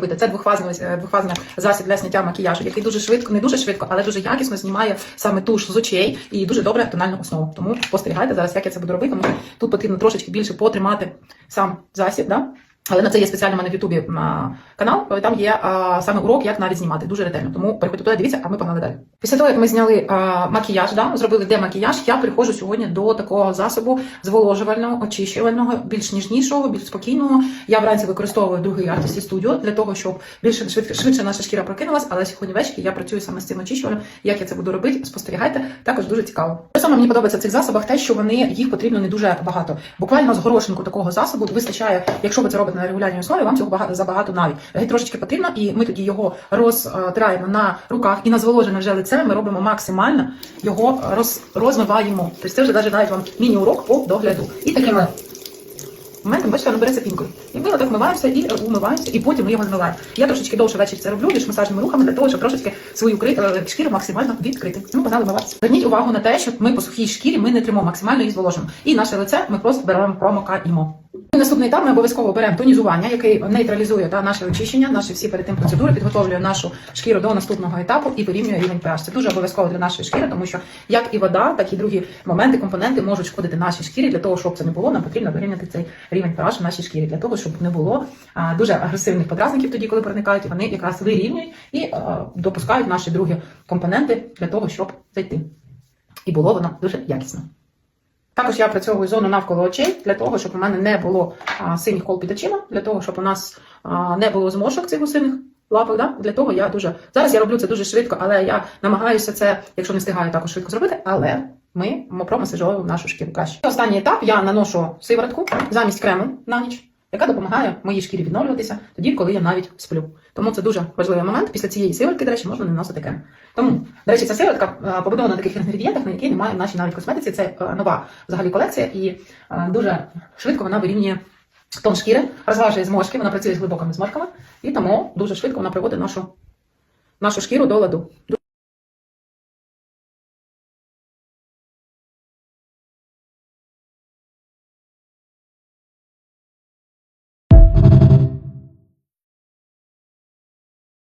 робити. Це двохфазний е, двохфазний засіб для зняття макіяжу, який дуже швидко, не дуже швидко, але дуже якісно знімає саме туш з очей і дуже добре тональну основу. Тому спостерігайте зараз, як я це буду робити. Тому тут потрібно трошечки більше потримати сам засіб. Да? Але на це є спеціально в мене в Ютубі канал. е, Там є саме урок, як навіть знімати дуже ретельно. Тому переходьте туди, дивіться, а ми погнали далі. Після того, як ми зняли макіяж, да, зробили демакіяж, я приходжу сьогодні до такого засобу зволожувального, очищувального, більш ніжнішого, більш спокійного. Я вранці використовую другий Artist Studio для того, щоб більше швидше, швидше наша шкіра прокинулась. Але сьогодні ввечері я працюю саме з цим очищувальним. Як я це буду робити, спостерігайте. Також дуже цікаво. Те саме мені подобається в цих засобах, те, що вони їх потрібно не дуже багато. Буквально з горошинку такого засобу вистачає, якщо ви це робите на регулярній основі, вам цього багато забагато навіть. Геть трошечки потрібно, і ми тоді його розтираємо на руках і на зволожене вже лице. Ми робимо максимально його роз, розмиваємо. Тобто це вже навіть навіть вам міні-урок по догляду. І такими моментом, бачите, воно береться пінкою. І ми отак вмиваємося і умиваємося, і потім ми його змиваємо. Я трошечки довше ввечері це роблю, більш масажними рухами, для того, щоб трошечки свою е, шкіру максимально відкрити. Ну, погнали вмиватися. Зверніть увагу на те, що ми по сухій шкірі ми не тримо максимально її зволожимо. І наше лице ми просто беремо промокаємо. Наступний етап ми обов'язково беремо тонізування, який нейтралізує та, наше очищення, наші всі перед тим процедури, підготовлює нашу шкіру до наступного етапу і порівнює рівень pH. Це дуже обов'язково для нашої шкіри, тому що як і вода, так і другі моменти, компоненти можуть шкодити нашій шкірі. Для того, щоб це не було, нам потрібно вирівняти цей рівень pH в нашій шкірі, для того, щоб не було а, дуже агресивних подразників тоді, коли проникають, вони якраз вирівнюють і а, допускають наші другі компоненти для того, щоб зайти. І було воно дуже якісно. Також я працьовую зону навколо очей для того, щоб у мене не було а, синіх кол під очима, для того, щоб у нас а, не було зморшок цих гусиних лапок. Да? Для того я дуже зараз я роблю це дуже швидко, але я намагаюся це, якщо не встигаю, також швидко зробити. Але ми промасажуємо нашу шкіру краще. Останній етап я наношу сиворотку замість крему на ніч. Яка допомагає моїй шкірі відновлюватися тоді, коли я навіть сплю. Тому це дуже важливий момент. Після цієї сиворотки, до речі, можна не наносити крем. Тому, до речі, ця сиворотка е, побудована на таких інгредієнтах, на які немає в нашій навіть косметиці. Це е, нова взагалі колекція, і е, дуже швидко вона вирівнює тон шкіри, розважує зморшки, вона працює з глибокими зморшками, і тому дуже швидко вона приводить нашу, нашу шкіру до ладу.